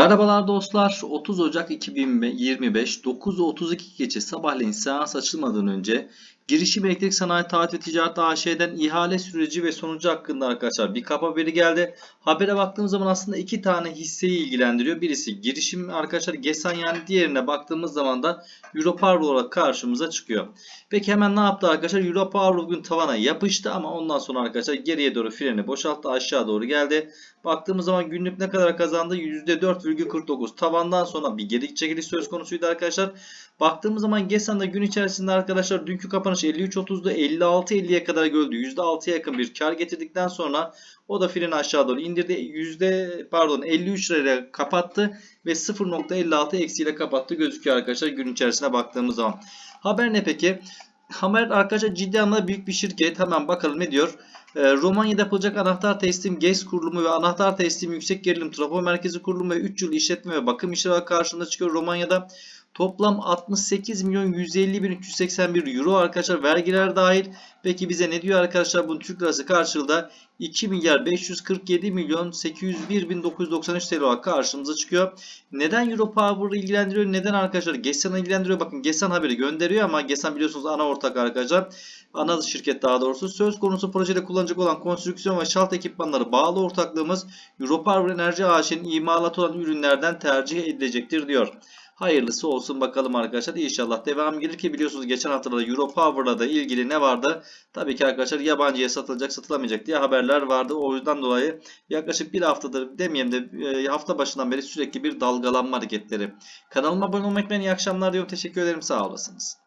Merhabalar dostlar. 30 Ocak 2025 9.32 geçe sabahleyin seans açılmadan önce Girişim Elektrik Sanayi Taahhüt ve Ticaret AŞ'den ihale süreci ve sonucu hakkında arkadaşlar bir kap haberi geldi. Habere baktığımız zaman aslında iki tane hisseyi ilgilendiriyor. Birisi girişim arkadaşlar GESAN yani diğerine baktığımız zaman da Europower olarak karşımıza çıkıyor. Peki hemen ne yaptı arkadaşlar? Europower bugün tavana yapıştı ama ondan sonra arkadaşlar geriye doğru freni boşalttı aşağı doğru geldi. Baktığımız zaman günlük ne kadar kazandı? %4,49. Tavandan sonra bir geri çekiliş söz konusuydu arkadaşlar. Baktığımız zaman GESAN'da gün içerisinde arkadaşlar dünkü kapanış 53.30'da 56.50'ye kadar gördü. %6'ya yakın bir kar getirdikten sonra o da freni aşağı doğru indirdi. Yüzde pardon 53 liraya kapattı ve 0.56 eksiyle kapattı gözüküyor arkadaşlar gün içerisine baktığımız zaman. Haber ne peki? Haber arkadaşlar ciddi anlamda büyük bir şirket. Hemen bakalım ne diyor. Ee, Romanya'da yapılacak anahtar teslim GES kurulumu ve anahtar teslim yüksek gerilim trafo merkezi kurulumu ve 3 yıl işletme ve bakım işleri karşımıza çıkıyor Romanya'da. Toplam 68 milyon 150 bin 381 euro arkadaşlar vergiler dahil. Peki bize ne diyor arkadaşlar bunun Türk lirası karşılığında 2 milyar 547 milyon 801 bin 993 TL olarak karşımıza çıkıyor. Neden Europower'ı ilgilendiriyor? Neden arkadaşlar Gesan'ı ilgilendiriyor? Bakın Gesan haberi gönderiyor ama Gesan biliyorsunuz ana ortak arkadaşlar. Ana şirket daha doğrusu. Söz konusu projede kullanacak olan konstrüksiyon ve şalt ekipmanları bağlı ortaklığımız Europower Enerji AŞ'nin imalatı olan ürünlerden tercih edilecektir diyor. Hayırlısı olsun bakalım arkadaşlar. İnşallah devam gelir ki biliyorsunuz geçen haftada Europower'la da ilgili ne vardı? Tabii ki arkadaşlar yabancıya satılacak satılamayacak diye haberler vardı. O yüzden dolayı yaklaşık bir haftadır demeyeyim de e, hafta başından beri sürekli bir dalgalanma hareketleri. Kanalıma abone olmayı unutmayın. İyi akşamlar diyorum. Teşekkür ederim. Sağ olasınız.